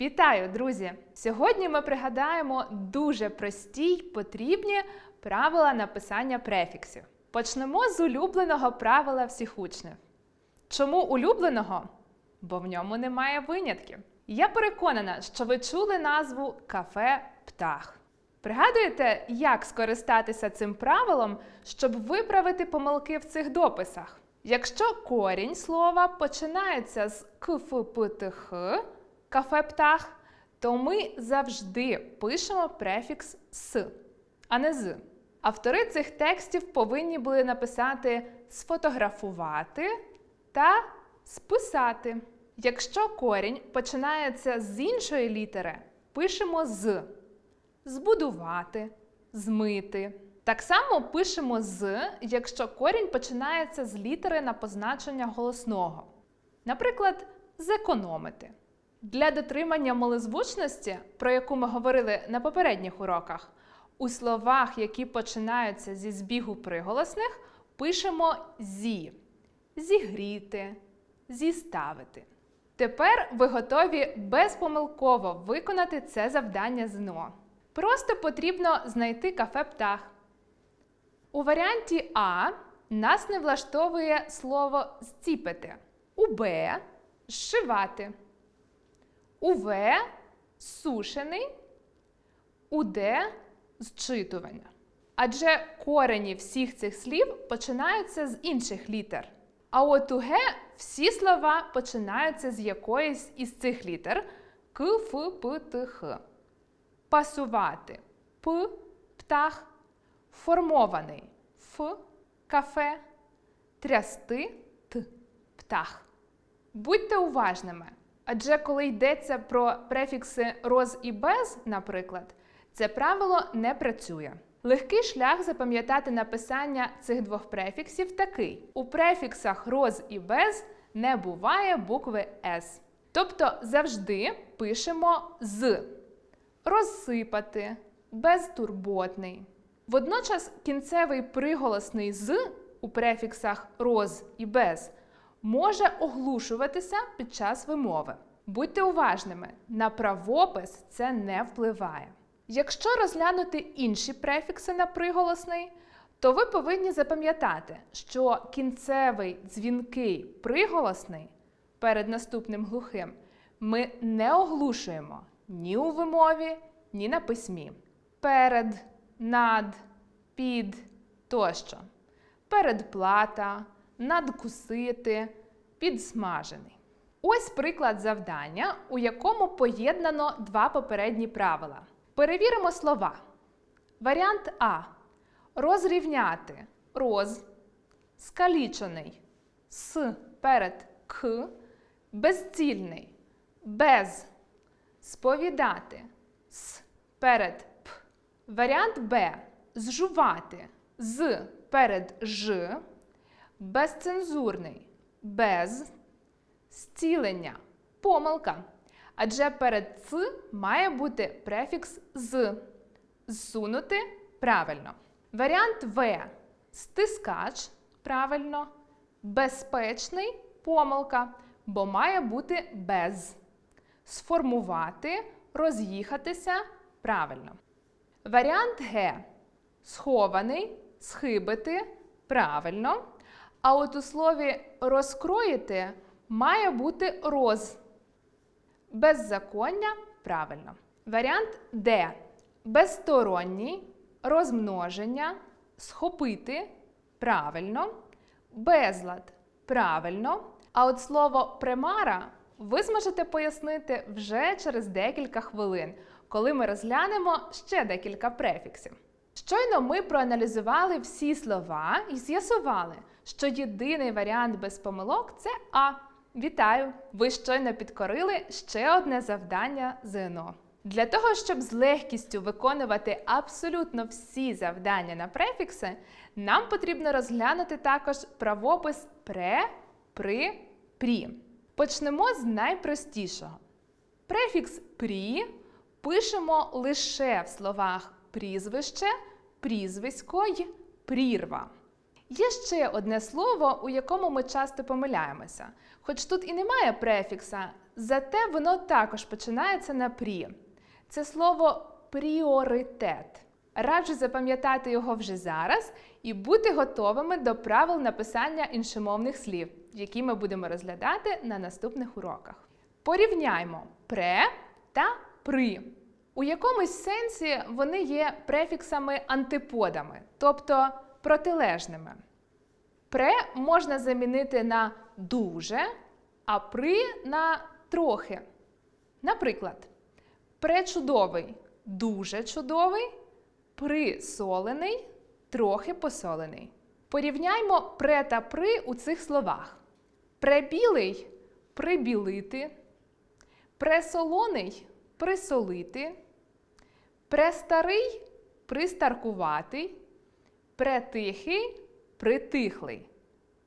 Вітаю, друзі! Сьогодні ми пригадаємо дуже прості й потрібні правила написання префіксів. Почнемо з улюбленого правила всіх учнів. Чому улюбленого? Бо в ньому немає винятків. Я переконана, що ви чули назву кафе Птах. Пригадуєте, як скористатися цим правилом, щоб виправити помилки в цих дописах? Якщо корінь слова починається з кфптх, кафе птах, то ми завжди пишемо префікс с, а не з. Автори цих текстів повинні були написати сфотографувати та списати. Якщо корінь починається з іншої літери, пишемо з збудувати, змити. Так само пишемо з, якщо корінь починається з літери на позначення голосного. Наприклад, зекономити. Для дотримання малозвучності, про яку ми говорили на попередніх уроках, у словах, які починаються зі збігу приголосних, пишемо зі, зігріти, зіставити. Тепер ви готові безпомилково виконати це завдання ЗНО. Просто потрібно знайти кафе птах. У варіанті А нас не влаштовує слово зціпити. У Б зшивати. У В сушений. У Д зчитування. Адже корені всіх цих слів починаються з інших літер. А от у Г всі слова починаються з якоїсь із цих літер К, Ф, П, Т, Х. Пасувати П, птах, формований Ф, кафе, трясти Т, птах. Будьте уважними, адже коли йдеться про префікси роз і без, наприклад, це правило не працює. Легкий шлях запам'ятати написання цих двох префіксів такий: у префіксах роз і без не буває букви С. Тобто завжди пишемо з розсипати, безтурботний. Водночас кінцевий приголосний з у префіксах роз і без може оглушуватися під час вимови. Будьте уважними, на правопис це не впливає. Якщо розглянути інші префікси на приголосний, то ви повинні запам'ятати, що кінцевий дзвінкий приголосний перед наступним глухим ми не оглушуємо ні у вимові, ні на письмі. Перед, над, під тощо. Передплата, надкусити, підсмажений. Ось приклад завдання, у якому поєднано два попередні правила. Перевіримо слова. Варіант А. Розрівняти роз, скалічений с перед к, безцільний, без, сповідати с перед п. Варіант Б. Зжувати з перед ж, безцензурний, без, зцілення, помилка. Адже перед ц має бути префікс з. Зсунути правильно. Варіант В. Стискач правильно. Безпечний помилка, бо має бути без. Сформувати, роз'їхатися правильно. Варіант Г. Схований, схибити правильно. А от у слові розкроїти має бути роз. Беззаконня правильно. Варіант Д. Безсторонній, розмноження, схопити правильно, безлад правильно. А от слово примара ви зможете пояснити вже через декілька хвилин, коли ми розглянемо ще декілька префіксів. Щойно ми проаналізували всі слова і з'ясували, що єдиний варіант без помилок це А. Вітаю! Ви щойно підкорили ще одне завдання ЗНО. Для того, щоб з легкістю виконувати абсолютно всі завдання на префікси, нам потрібно розглянути також правопис пре, при, прі. Почнемо з найпростішого. Префікс прі пишемо лише в словах прізвище, прізвисько й прірва. Є ще одне слово, у якому ми часто помиляємося. Хоч тут і немає префікса, зате воно також починається на прі. Це слово пріоритет. Раджу запам'ятати його вже зараз і бути готовими до правил написання іншомовних слів, які ми будемо розглядати на наступних уроках. Порівняймо пре та при. У якомусь сенсі вони є префіксами антиподами, тобто протилежними. Пре можна замінити на дуже, а при на трохи. Наприклад, пречудовий дуже чудовий, присолений, трохи посолений. Порівняймо пре та при у цих словах. Пребілий прибілити, пресолоний присолити, престарий пристаркувати, претихий притихлий.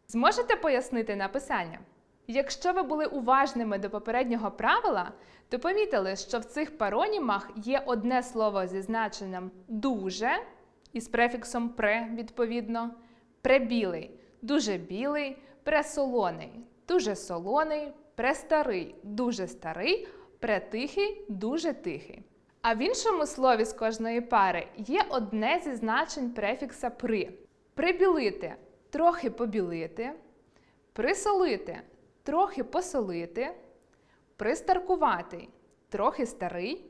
Зможете пояснити написання? Якщо ви були уважними до попереднього правила, то помітили, що в цих паронімах є одне слово зі значенням дуже із префіксом пре, відповідно, пребілий, дуже білий, пресолоний, дуже солоний, престарий, дуже старий, претихий, дуже тихий. А в іншому слові з кожної пари є одне зі значень префікса при. Прибілити трохи побілити, присолити трохи посолити, пристаркуватий трохи старий,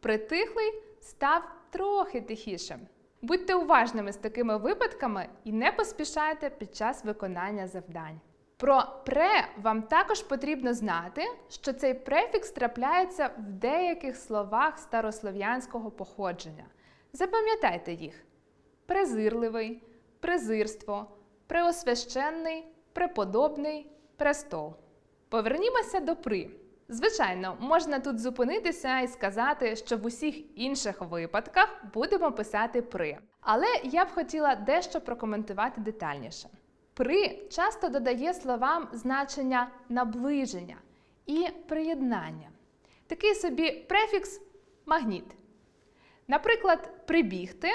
притихлий став трохи тихішим. Будьте уважними з такими випадками і не поспішайте під час виконання завдань. Про пре вам також потрібно знати, що цей префікс трапляється в деяких словах старослов'янського походження. Запам'ятайте їх: презирливий, презирство, преосвященний, преподобний, престол. Повернімося до при. Звичайно, можна тут зупинитися і сказати, що в усіх інших випадках будемо писати при. Але я б хотіла дещо прокоментувати детальніше. При часто додає словам значення наближення і приєднання. Такий собі префікс магніт. Наприклад, прибігти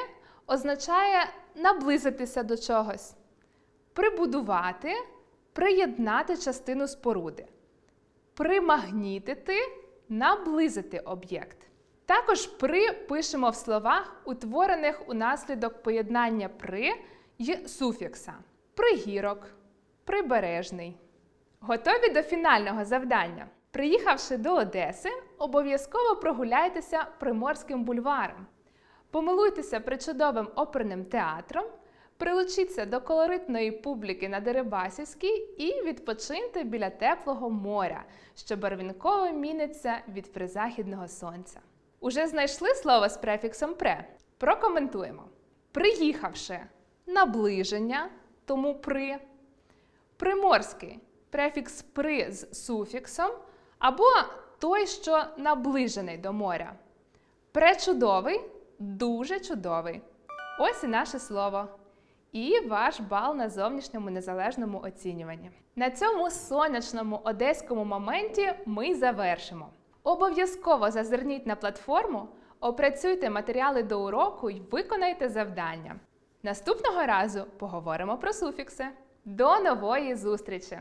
означає наблизитися до чогось, прибудувати приєднати частину споруди, примагнітити наблизити об'єкт. Також при пишемо в словах, утворених унаслідок поєднання при й суфікса пригірок, прибережний. Готові до фінального завдання. Приїхавши до Одеси, обов'язково прогуляйтеся Приморським бульваром. Помилуйтеся причудовим оперним театром, прилучіться до колоритної публіки на Дерибасівській і відпочиньте біля теплого моря, що барвінково міниться від призахідного сонця. Уже знайшли слово з префіксом пре? Прокоментуємо. Приїхавши наближення, тому при. Приморський префікс при з суфіксом, або той, що наближений до моря. Пречудовий дуже чудовий. Ось і наше слово. І ваш бал на зовнішньому незалежному оцінюванні. На цьому сонячному одеському моменті ми завершимо. Обов'язково зазирніть на платформу, опрацюйте матеріали до уроку і виконайте завдання. Наступного разу поговоримо про суфікси. До нової зустрічі!